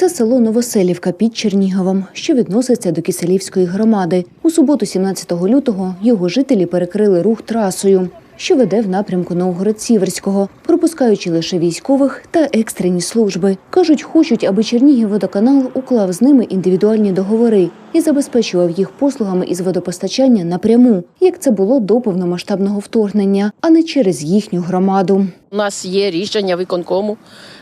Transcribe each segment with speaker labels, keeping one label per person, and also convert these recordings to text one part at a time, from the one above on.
Speaker 1: Це село Новоселівка під Черніговом, що відноситься до Киселівської громади. У суботу, 17 лютого, його жителі перекрили рух трасою, що веде в напрямку Новгород-Сіверського, пропускаючи лише військових та екстрені служби. Кажуть, хочуть, аби Чернігівводоканал уклав з ними індивідуальні договори і забезпечував їх послугами із водопостачання напряму, як це було до повномасштабного вторгнення, а не через їхню громаду.
Speaker 2: У нас є рішення виконкому,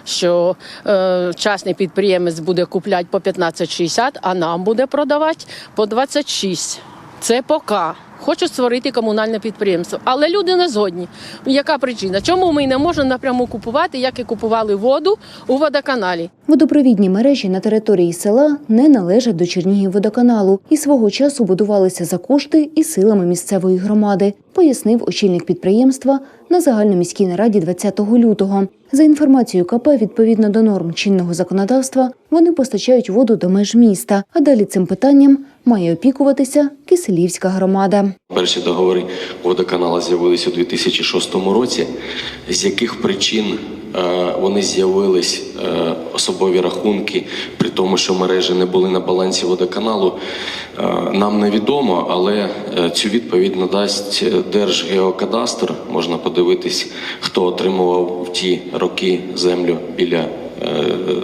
Speaker 2: що е, частний підприємець буде купляти по 15,60, а нам буде продавати по 26. Це поки. Хочуть створити комунальне підприємство, але люди не згодні. Яка причина? Чому ми не можемо напряму купувати, як і купували воду у водоканалі?
Speaker 1: Водопровідні мережі на території села не належать до Чернігівводоканалу і свого часу будувалися за кошти і силами місцевої громади, пояснив очільник підприємства на загальноміській нараді 20 лютого. За інформацією КП, відповідно до норм чинного законодавства, вони постачають воду до меж міста. А далі цим питанням має опікуватися Киселівська громада.
Speaker 3: Перші договори водоканала з'явились у 2006 році. З яких причин е, вони з'явились е, особові рахунки, при тому, що мережі не були на балансі водоканалу, е, нам невідомо, але цю відповідь надасть Держгеокадастр. Можна подивитись, хто отримував в ті роки землю біля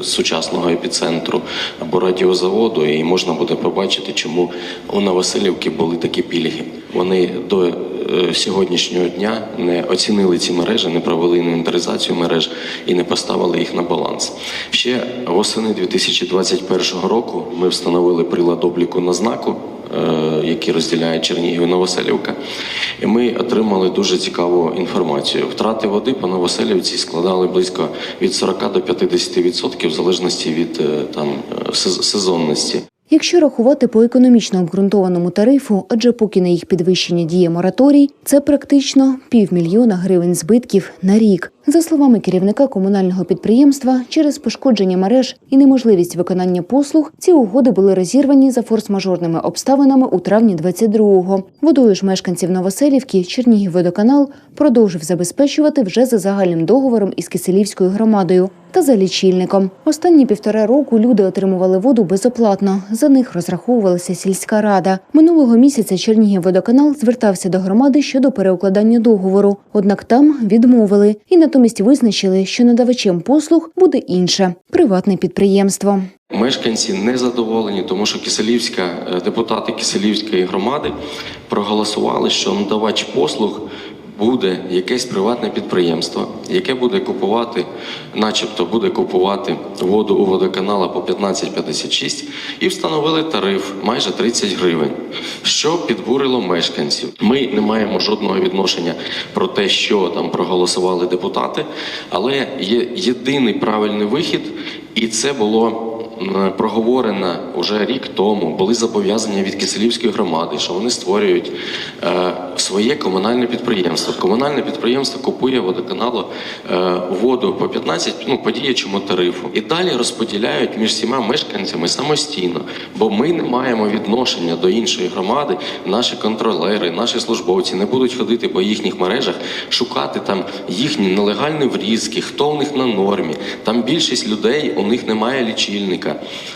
Speaker 3: сучасного епіцентру або радіозаводу, і можна буде побачити, чому у Новоселівки були такі пільги. Вони до е, сьогоднішнього дня не оцінили ці мережі, не провели інвентаризацію мереж і не поставили їх на баланс. Ще восени 2021 року ми встановили прилад обліку на знаку. е, Які розділяє Чернігів і Новоселівка, і ми отримали дуже цікаву інформацію. Втрати води по Новоселівці складали близько від 40 до 50% в залежності від е, там е, сезонності.
Speaker 1: Якщо рахувати по економічно обґрунтованому тарифу, адже поки на їх підвищення діє мораторій, це практично півмільйона гривень збитків на рік. За словами керівника комунального підприємства, через пошкодження мереж і неможливість виконання послуг, ці угоди були розірвані за форс-мажорними обставинами у травні 22-го. Водою ж мешканців Новоселівки Чернігівводоканал продовжив забезпечувати вже за загальним договором із Киселівською громадою та за лічильником. Останні півтора року люди отримували воду безоплатно. За них розраховувалася сільська рада. Минулого місяця Чернігівводоканал звертався до громади щодо переукладання договору. Однак там відмовили і натомість визначили, що надавачем послуг буде інше приватне підприємство.
Speaker 3: Мешканці не задоволені, тому що Киселівська е, депутати Киселівської громади проголосували, що надавач послуг буде якесь приватне підприємство, яке буде купувати, начебто буде купувати воду у водоканала по 15,56 і встановили тариф майже 30 гривень, що підбурило мешканців. Ми не маємо жодного відношення про те, що там проголосували депутати, але є єдиний правильний вихід, і це було м, проговорено вже рік тому. Були зобов'язання від Киселівської громади, що вони створюють е, своє комунальне підприємство. Комунальне підприємство купує водоканалу е, воду по 15, ну по діячому тарифу, і далі розподіляють між всіма мешканцями самостійно, бо ми не маємо відношення до іншої громади. Наші контролери, наші службовці не будуть ходити по їхніх мережах, шукати там їхні нелегальні врізки, хто в них на нормі. Там більшість людей у них немає лічильника,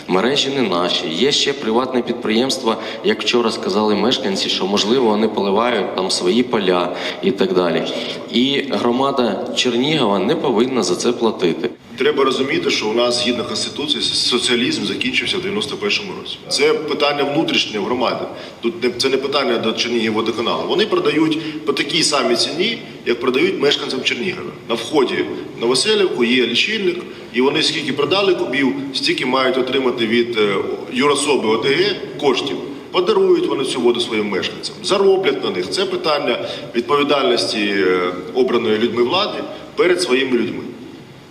Speaker 3: мережі не наші. Є ще приватне підприємство, як вчора сказали мешканці, що можливо вони поливають там свої поля і так далі. І громада Чернігова не повинна за це платити.
Speaker 4: Треба розуміти, що у нас згідно конституції соціалізм закінчився в 91-му році. Це питання внутрішнє громади. Тут не це не питання до Чернігівводоканалу. Вони продають по такій самій ціні, як продають мешканцям Чернігова. На вході Новоселівку є лічильник, і вони скільки продали кубів, стільки мають отримати від е, юрособи ОТГ коштів. Подарують вони цю воду своїм мешканцям, зароблять на них. Це питання відповідальності е, обраної людьми влади перед своїми людьми.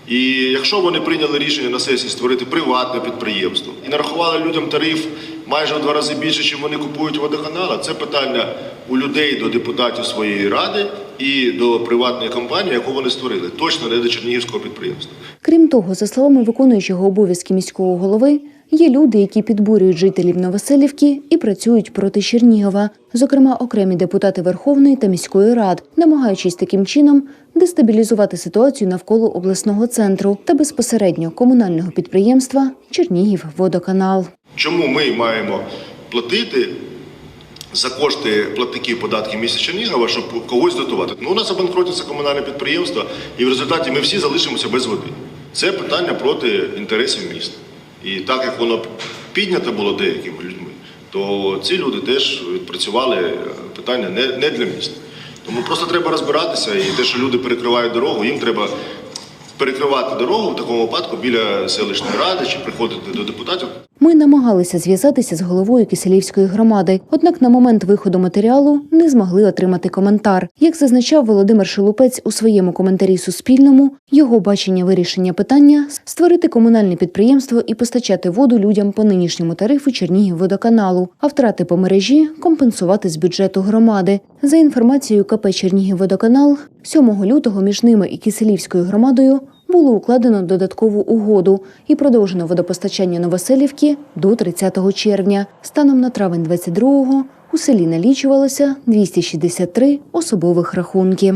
Speaker 4: І якщо вони прийняли рішення на сесії створити приватне підприємство і нарахували людям тариф майже в два рази більше, чим вони купують водоканала, це питання у людей до депутатів своєї ради і до приватної компанії, яку вони створили, точно не до чернігівського підприємства.
Speaker 1: Крім того, за словами виконуючого обов'язки міського голови, є люди, які підбурюють жителів Новоселівки і працюють проти Чернігова, зокрема окремі депутати Верховної та міської рад, намагаючись таким чином дестабілізувати ситуацію навколо обласного центру та безпосередньо комунального підприємства Чернігівводоканал.
Speaker 4: Чому ми маємо платити за кошти платників податків міста Чернігова, щоб когось дотувати? Ну, у нас обанкротиться комунальне підприємство, і в результаті ми всі залишимося без води. Це питання проти інтересів міста. І так як воно піднято було деякими людьми, то ці люди теж відпрацювали е, питання не, не для міста. Тому просто треба розбиратися, і те, що люди перекривають дорогу, їм треба перекривати дорогу в такому випадку біля селищної ради чи приходити до депутатів.
Speaker 1: Ми намагалися зв'язатися з головою Киселівської громади, однак на момент виходу матеріалу не змогли отримати коментар. Як зазначав Володимир Шелупець у своєму коментарі Суспільному, його бачення вирішення питання створити комунальне підприємство і постачати воду людям по нинішньому тарифу Чернігівводоканалу, а втрати по мережі компенсувати з бюджету громади. За інформацією КП Чернігівводоканал, 7 лютого між ними і Киселівською громадою було укладено додаткову угоду і продовжено водопостачання Новоселівки до 30 червня. Станом на травень 22-го у селі налічувалося 263 особових рахунки.